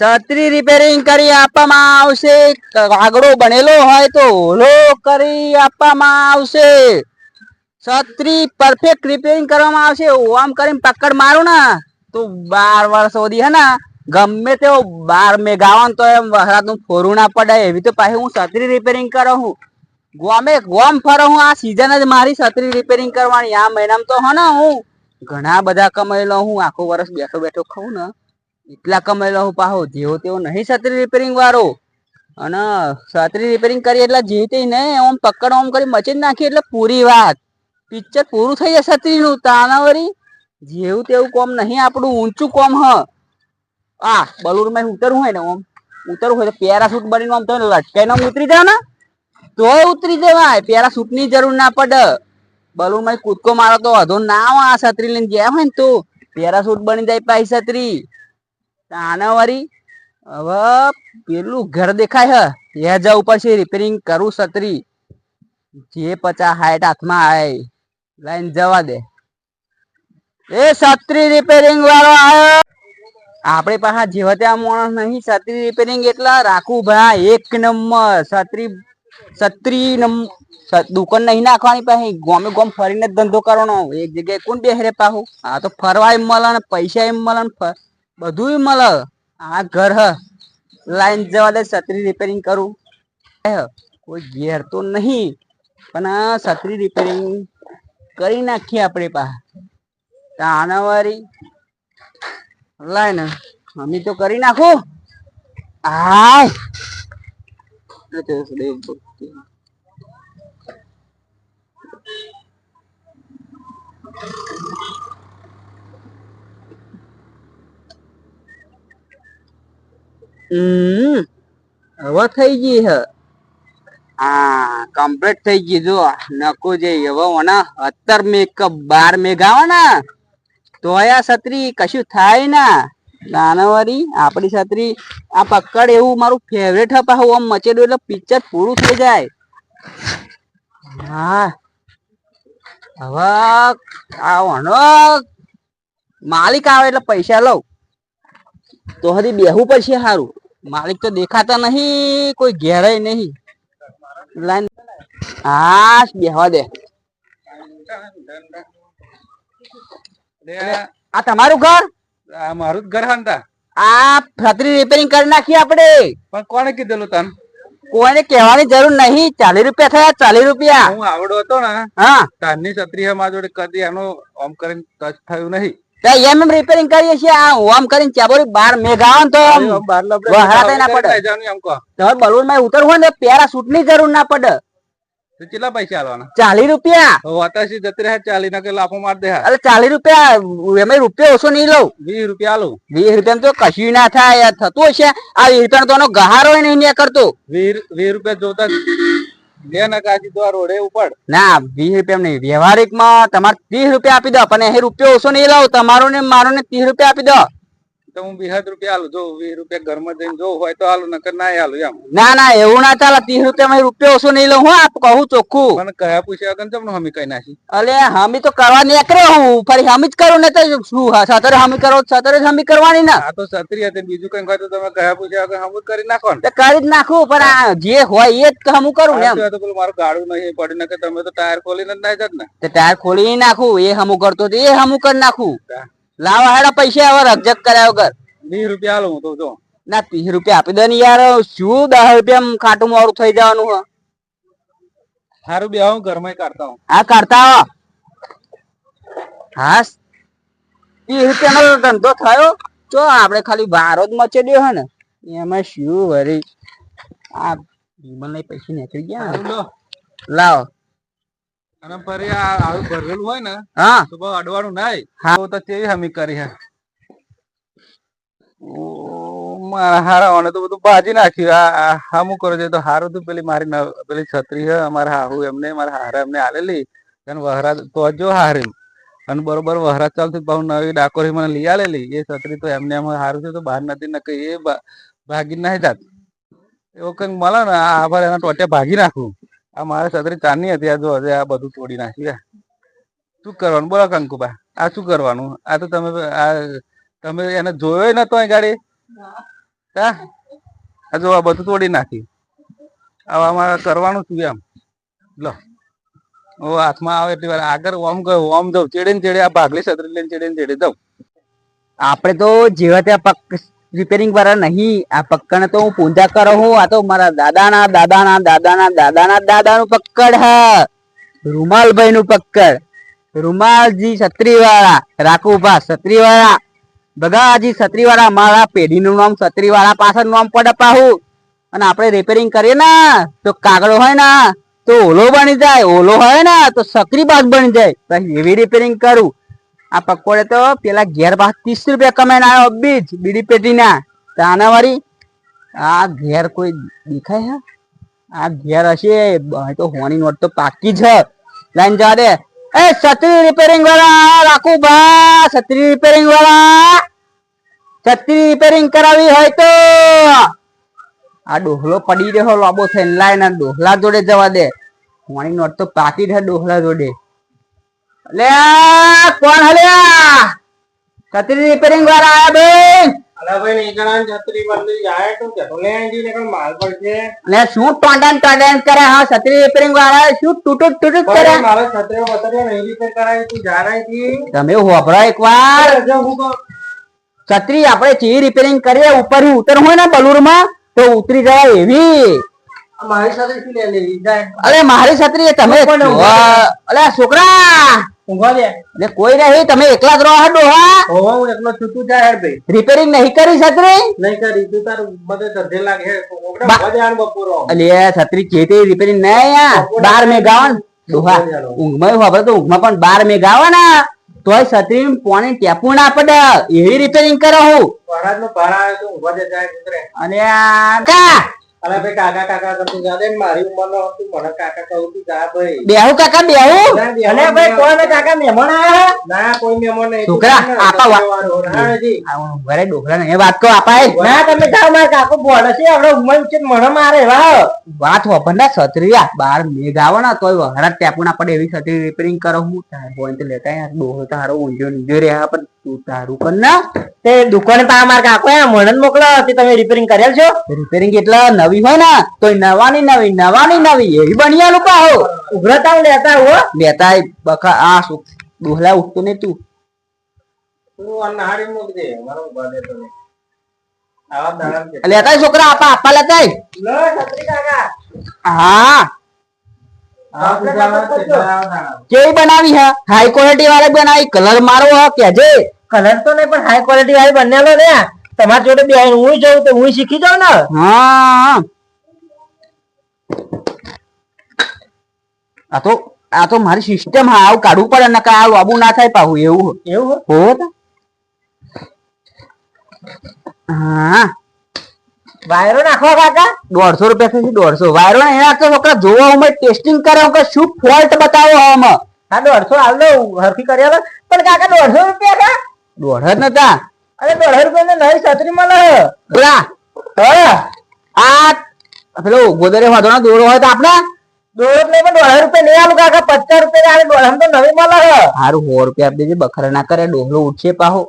છત્રી રિપેરિંગ કરી આપવામાં આવશે. કાગડો બનેલો હોય તો ઓલો કરી આપવામાં આવશે. છત્રી પરફેક્ટ રિપેરિંગ કરવામાં આવશે. આમ કરીને પકડ મારું ને, તો બાર વર્ષ સુધી હે ને, ગમે તેવો બાર મેગાવન તો એમ વહરાતનું ફોરું ના પડે એવી તો પાછી હું છત્રી રિપેરિંગ કરું હું. ગોમે ગોમ ફરો હું, આ સિઝન જ મારી છત્રી રિપેરિંગ કરવાની. આ મહિનામાં તો હે ને હું ઘણા બધા કમાઈ લઉં. હું આખો વર્ષ બેઠો બેઠો ખાઉં ને. એટલા કમાયેલા હું પાહો. જેવો તેવો નહીં છત્રી રિપેરિંગ વાળો. અને છત્રી રિપેરિંગ કરી એટલે જે તે નહીં ઓમ પકડ ઓમ કરી મચી નાખી એટલે પૂરી વાત. પિક્ચર પૂરું થઈ જાય છત્રીનું તાનાવરી જેવું તેવું કોમ નહીં, આપણું ઊંચું કોમ હ. આ બલુરમાં ઉતરવું હોય ને ઓમ ઉતરવું હોય તો પેરાશૂટ બનીને આમ તમે લટકાઈને આમ ઉતરી જાવ ને. તોય ઉતરી જવાય પેરાશૂટની જરૂર ના પડે. બલુરમાં કૂદકો મારો તો વધુ ના આ છત્રી લઈને ગયા હોય ને તો. પેરાશૂટ બની જાય પાછી છત્રી. તાના વળી હવે પેલું ઘર દેખાય હે. એ જવું પડશે રિપેરિંગ કરું છત્રી. જે પચાસ હાઈટ હાથમાં આય. લાઈન જવા દે. એ છત્રી રિપેરિંગ વાળો આવ્યો આપણે પાસે જેવા ત્યાં માણસ નહીં. છત્રી રિપેરિંગ એટલા રાખું ભાઈ. એક નંબર. છત્રી છત્રી દુકાન નહીં નાખવાની પાછી ગોમે ગોમ ફરીને ધંધો કરવાનો. એક જગ્યાએ કોણ બેહરે પાહું? આ તો ફરવા એમ મળે ને પૈસા એમ મળે ને બધું મળે. આ ઘર હ. લાઈન જવા દે, છત્રી રિપેરિંગ કરું. કોઈ ઘેર તો નહીં, પણ આ છત્રી રિપેરિંગ કરી નાખીએ આપણે પા તાનાવારી લાઈન અમે તો કરી નાખું. આ. હમ. હવે થઈ ગઈ હે. હા કમ્પ્લીટ થઈ ગઈ જો નકો જે હવે ઓના અત્તર મેક બાર મેઘ આવે ને તો આ છત્રી કશું થાય ના. નાનાવારી આપણી છત્રી આ પકડ એવું મારું ફેવરેટ હપા હું આમ મચેડું એટલે પિક્ચર પૂરું થઈ જાય. હા. હવે આ ઓનો માલિક આવે એટલે પૈસા લઉં. તો હજી બેહવું પડશે સારું માલિક તો દેખાતા નહીં કોઈ ઘેરાય નહીં. લાઈન હા બેહવા દે. આ તમારું ઘર? આ મારું જ ઘર હાંતા આ છત્રી રિપેરિંગ કરી નાખી આપણે. પણ કોણે કીધેલું તન? કોઈને કહેવાની જરૂર નહીં. ચાલીસ રૂપિયા થયા ચાલીસ રૂપિયા. હું આવડો હતો ને હા. તારની છત્રી મારા જોડે કદી એનો ઓમ કરીને ટચ થયું નહીં. એમ એમ રિપેરિંગ કરીએ છીએ. આ ઓમ કરીને ચાબોરી બાર મેઘ તો આમ આમ બાર લપડે વહારા થાય ના પડે. તમારે બલૂનમાં ઉતરવું હોય ને પેરાશૂટની જરૂર ના પડે. કેટલા પૈસા આલવાના? ચાલીસ રૂપિયા. વાતાસી જતી રહે ચાલી ના કે લાફો માર દે ચાલીસ રૂપિયા એમાં રૂપિયા ઓછો નહીં લઉં. વીસ રૂપિયા આલું. વીસ રૂપિયા તો કશું ના થાય થતું હશે. આ વીસ રૂપિયા તો ગહારો નહીં ને કરતો. વીસ વીસ રૂપિયા જોતા લે ને કાચી તો રોડે ઉપર ના, વીસ રૂપિયા નહીં. વ્યવહારિકમાં તમારે ત્રીસ રૂપિયા આપી દો, પણ એ રૂપિયા ઓછો નહીં લાવો. તમારો ને મારો ને ત્રીસ રૂપિયા આપી દો. તો હું વીસ રૂપિયા આલું જો વીસ રૂપિયા ઘરમાં જઈને જો હોય તો આલું નકર ના આલું એમ. ના ના એવું ના ચાલે ત્રીસ રૂપિયા માં રૂપિયા ઓછો નહીં લઉં હું આપ કહું ચોખ્ખું. મને કયા પૂછ્યા કે તમને હમી કઈ નાખી. અલે હમી તો કરવા નીકળ્યો હું ફરી હમી જ કરું ને તો શું હા, સતરે હમી કરો સતરે જ હમી કરવાની ના. આ તો સત્રી હતી બીજું કઈ હોય તો તમે કયા પૂછ્યા કે હમું કરી નાખો ને. કરી જ નાખું પણ આ જે હોય એ જ હમું કરું ને એમ. તો પેલું મારું ગાડું નહીં પડ્યું ને કે તમે તો ટાયર ખોલીને જ ના જાત ને. ટાયર ખોલી નાખું એ હમું કરતો એ હમું કરી નાખું. લાવા હેડા પૈસા હવે રકજક કર્યા વગર. વીસ રૂપિયા આલું હું તો જો. ના ત્રીસ રૂપિયા આપી દે ને યાર શું દસ રૂપિયા ખાટું મારું થઈ જવાનું હા. સારું બે હું ઘરમાં કાઢતા હું હા કરતા આવો હા ત્રીસ રૂપિયાનો ધંધો થયો. તો આપણે ખાલી ભારો જ મચેડ્યો હે ને. એમાં શું વરી આ વિમલ પૈસા નીકળી ગયા. લાવો. અને ફરી આ આવું ભરેલું હોય ને હા. તો બહુ અડવાનું નહીં. હા. તો કેવી હમી કરી હે? મારા હારા ઓને તો બધું બાજી નાખ્યું. આ હામું કરો છે? તો હારું તું પેલી મારી પેલી છત્રી હે અમારા હાહુ એમને મારા હારા એમને આલેલી. અને વહરા તો જો હારી અને બરોબર વહરા ચાલતું બહુ નવી ડાકોરી મને લઈ આલેલી. એ છત્રી તો એમને એમ હારું છે તો બહાર નથી નકે એ ભાગી નહીં જાત. એવો કંઈક મળે ને આ આભાર એના ટોટે ભાગી નાખું. આ મારે છત્રી ચારની હતી આ જો હજે આ બધું તોડી નાખ્યું. શું કરવાનું? બોલો કંકુબા આ શું કરવાનું? આ તો તમે આ તમે એને જોયો નતો અહીં ગાડી? હા? આ જો આ બધું તોડી નાખ્યું. હવે અમારે કરવાનું શું એમ? લો. ઓ હાથમાં આવે એટલી વાર આગળ ઓમ ગયો ઓમ જવું ચેડે ને ચેડે આ ભાગલી છત્રી લઈને ચેડે ને ચેડે દઉં આપણે તો જેવા ત્યાં પક રિપેરિંગ વાળા નહીં. આ પક્કડ તો હું પૂજા કરો હું આ તો મારા દાદાના દાદાના દાદાના દાદાના, દાદાનું પક્કડ હ. રૂમાલભાઈ નું પક્કડ. રૂમાલજી છત્રી વાળા રાખુભા છત્રી વાળા બગાજી છત્રી વાળા મારા પેઢીનું નામ છત્રી વાળા પાછળ નામ પડે પાહું અને આપણે રિપેરિંગ કરીએ ને, તો કાગળો હોય ને, તો ઓલો બની જાય, ઓલો હોય ને, તો સકરી બાજ બની જાય. એવી રિપેરિંગ કરું. આ પકોડે તો પેલા ઘેર પાસ ત્રીસ રૂપિયા કમાઈને આવ્યો બીજ, બીડી પેટીના. તાના વાળી આ ઘેર કોઈ દેખાય હે? આ ઘેર હશે તો હોની નોટ તો પાકી છે. લાઈન જવા દે. એ છત્રી રિપેરિંગ વાળા, રાખું બા, છત્રી રિપેરિંગ વાળા. છત્રી રિપેરિંગ કરાવી હોય તો. આ ડોહલો પડી રહ્યો લાંબો થઈને. લાઈન આ ડોહલા જોડે જવા દે. હોની નોટ તો પાકી છે ડોહલા જોડે. લે કોણ હલ્યા છત્રી રિપેરિંગ વાળા આયા બેન? અલા ભાઈ નહીં છત્રી બદલી જાય તો જતો લે આંજી ને કોઈ માલ પડશે અને શું ટોંડન ટોંડન કરે? હા છત્રી રિપેરિંગ વાળા શું ટૂટુટ ટૂટુટ કરે? મારો છત્રીઓ બતરીઓ નહીં રિપેર કરાવી તું જા રહી તમે હોભળો એકવાર. અરે જો હું કહું. છત્રી આપણે ચી રિપેરિંગ કરીએ ઉપર ઉતર હોય ને બલુરમાં તો ઉતરી જાય એવી. મારી જાય. અરે મારી છત્રી તમે અલે છોકરા! ઊંઘવા દે એટલે કોઈ નહીં તમે એકલા જ રહો હા ડોહા. હોવા હું એકલો છૂટું જાય હેડ ભાઈ. રિપેરિંગ નહીં કરી છત્રી? નહીં કરી તું તાર બધે ધંધે લાગે હે ઓગડા બા- ઊંઘવા દે આને બપોરો. અલે છત્રી ચેતી રિપેરિંગ નહીં યા બાર મેં ગાવન. ડોહા ઊંઘમાં ખબર તો ઊંઘમાં પણ બાર મે ગાવો તોય છત્રી પોણી ટેપું ના પડે. એવી રિપેરિંગ કરો હું. ભાડા નો ભાડા આવે તો ઊંઘવા દે જાય અને આ કા? અલા ભાઈ કાકા કાકા કરતું જા. દે મારી ઉંમર નો તું મને કાકા કહું તું જા ભાઈ. બેહુ કાકા બેહુ? અને ભાઈ કોને કાકા મહેમાન આયા ના કોઈ મહેમાન નહીં. છોકરા, આપા વા- ઘરે ડોકરા ને વાત તો અપાય ના તમે જાઓ મારા કાકો ભોળે છે આપણે ઉંમર છે મને મારે વાહ. વાત વાપરના છત્રી બાર મેઘ આવે ને તોય વહરા ટેપુ ના પડે એવી છત્રી રિપેરિંગ કરો હું. તાર બોન તો લેતા યાર ડોહો તારો ઊંઝો નીજો રહ્યા પણ તું તારું કર ના. તે દુકાને પા મારા કાકો એ મને મોકલો તે તમે રિપેરિંગ કરેલ છો? રિપેરિંગ એટલે નવી હોય ને તો નવાની નવી નવાની નવી એવી બનિયાનું પાહો ઉભરતા લેતા હો. લેતા બકા આ શું ડોહલા ઉઠતો ને તું. તું આ મૂક દે મારો ઊભા દે તમે આવા દાડા છે લેતા છોકરા આપા આપા લેતા આય. લો છત્રી કાકા. હા. કેવી બનાવી હે? હાઈ ક્વોલિટી વાળી બનાવી કલર મારો હ કેજે. કલર તો નહીં પણ હાઈ ક્વોલિટી વાળી બનેલો ને તમારી જોડે બે હું જઉં તો હું શીખી જાઉં ને? હા. આ તો આ તો મારી સિસ્ટમ હા આવું કાઢવું પડે ને કાં આવું આબુ ના થાય પાહું એવું એવું હો? હા વાયરો નાખવા કાકા? દોઢસો રૂપિયા થશે દોઢસો. વાયરો ને એના છોકરા જોવા અમે ટેસ્ટિંગ કરે કે શું ફોલ્ટ બતાવો આમાં? હા દોઢસો હાલ દો હરખી કરી પણ કાકા દોઢસો રૂપિયા કા દોઢ જ નતા. અરે દોઢ રૂપિયા નવી છત્રી મળે. બોલા હા. આ પેલો ગોદરે વાંધો દોરો હોય તો આપણે દોઢ નહીં પણ દોઢ રૂપિયા નહીં આલું કાકા. પચાસ રૂપિયા આલે દોઢ તો નવી મળે. સારું સો રૂપિયા આપી દેજે બખરા ના કરે ડોહલો ઉઠશે પાહો.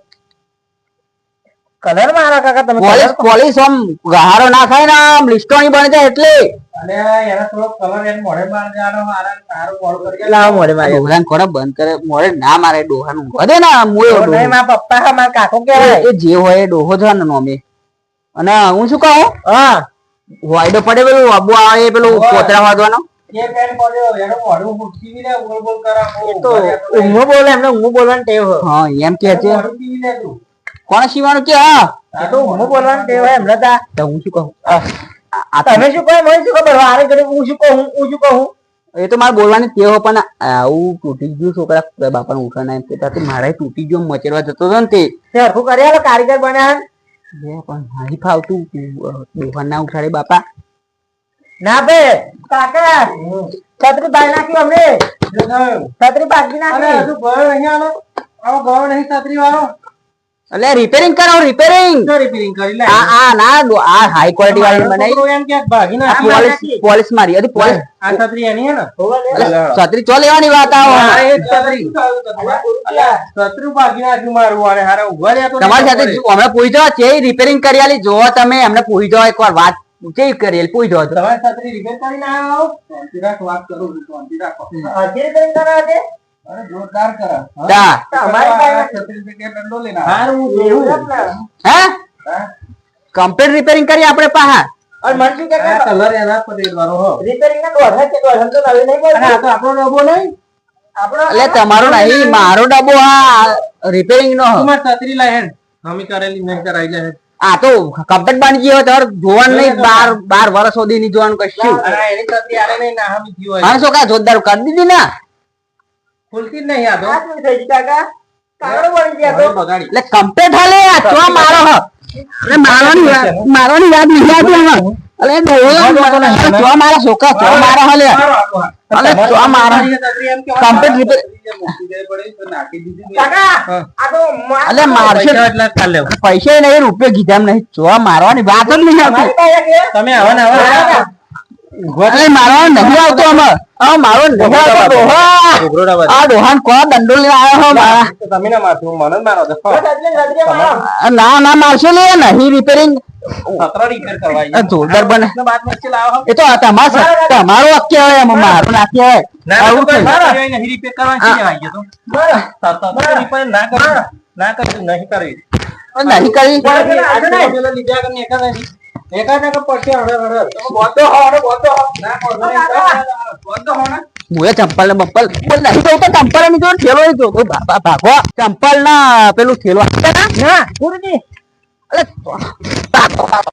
કલર મારા કાકા તમે પોલીસ પોલીસ આમ ગહારો ના ખાય ને આમ લિસ્ટોની બની જાય એટલે. અને એના થોડો કલર એને મોઢે માર જાનો મારા તારો મોઢું કરી લાવો મોઢે ડોહલાને કોને બંધ કરે મોડે ના મારે ડોહાનું વધે ને મુએ ડોહો. મારા પપ્પા હા મારા કાકો કહેવાય. એ જે હોય એ ડોહો છે ને નોમે અને હું શું કહું? હા. વાયડો પડે પેલું આબુ આવે એ પેલું. કોતરા વાંધવાનો એ પેન પડ્યો એનું મોઢું મૂકી ને બોલ બોલ કરા તો ઊંઘો બોલે એમને ઊંઘો બોલવાની ટેવ એમ કે છે. મોઢું કોણ સીવાનું કે? હા. આ તો ઊંઘો બોલવાની ટેવ હોય એમને તા તો હું શું કહું? આ- તમે શું કહો મને શું ખબર? હારે ઘડી હું શું કહું હું શું કહું? એ તો મારે બોલવાની ટેવ પણ આવું તૂટી ગયું છોકરા બાપાને ઉઠા ના એમ કહેતા મારે તૂટી ગયો મચેરવા જતો હતો ને તે. સરખું કરી આલો કારીગર બન્યા હે. બે પણ નહીં ફાવતું દુકાન ના ઉઠાડે બાપા. ના બે કાકા છત્રી બાઈ નાખી અમને. છત્રી બાકી નાખી. ગયો નહીં આલો આવો. ગયો નહીં છત્રી વાળો. એટલે રિપેરિંગ કરો રિપેરિંગ repairing કરી લે. આ આ ના આ હાઈ ક્વોલિટી વાળી બનાવી એમ કે ભાગી ના પોલિશ પોલિશ મારી હજી પોલિશ આ છત્રી એની હે ને? એટલે છત્રી ચો લેવાની વાત આવો આ એક છત્રી. છત્રી ભાગી નાખ્યું મારું આને હારે ઊભા રહ્યા તો તમારી સાથે અમે પૂછી પૂછજો છે રિપેરિંગ કરી આલી જો તમે એમને પૂછજો એકવાર વાત કે કરી પૂછી પડે. તમારી છત્રી રિપેર કરીને આવ્યો? શાંતિ રાખ, વાત કરું શાંતિ રાખો. અરે, જોરદાર કરે. હા? તમારી. હે હા? કમ્પ્લીટ રિપેરિંગ કરી આપણે પાહા આ colour એના પર દેવાનો આ તો આપણો ડબ્બો નહીં? એટલે તમારો નહીં મારો ડબ્બો આ રિપેરિંગ નો તું મારી છત્રી લાય હેડ. હમી કરેલી નહીં કરાઈ લે આ તો કમ્પ્લેટ બની ગયો તમારે જોવાનું નહીં બાર બાર વર્ષ સુધી નહીં જોવાનું કશું આ એની છત્રી આલે નહીં, ના હમી થયું હોય. અને કા જોરદાર કરી દીધી ને ખુલતી જ નહીં આ તો. ગયા તો. બગાડી. કમ્પ્લીટ હાલે આ ચો મારો હ. એટલે મારવાની વાત મારવાની વાત નહીં આવતી હવે અલે ડોહો તો મારા છોકરા તો મારા હાલે હાથ. અલે ચો મારા કમ્પ્લેટ. રિપેર જે પડી તો. એટલે મારશે પૈસા એટલા જ નહીં રૂપિયા કીધા એમ નહીં ચો મારવાની વાત જ નહીં આવતી. તમે આવા ને નહીં આવતું મારો નહીં આવતો ડોહા ઉઘરોડા આ ડોહાન કોણ દંડો લઈને આવ્યો હો મારા. તમે ના મારશો, મને મારો ના ના મારશો લે નહીં રિપેરિંગ જોરદાર બને. એ તો તમારો તમારો મારું. ના, નહીં કરી મુએ ચંપલ ને બપ્પલ બોલ નહીં તો ચંપલની જો ઠેલો નહીં ભાગો. ચંપલ ના પેલું ઠેલો ને અરે ભાગો, ભાગો.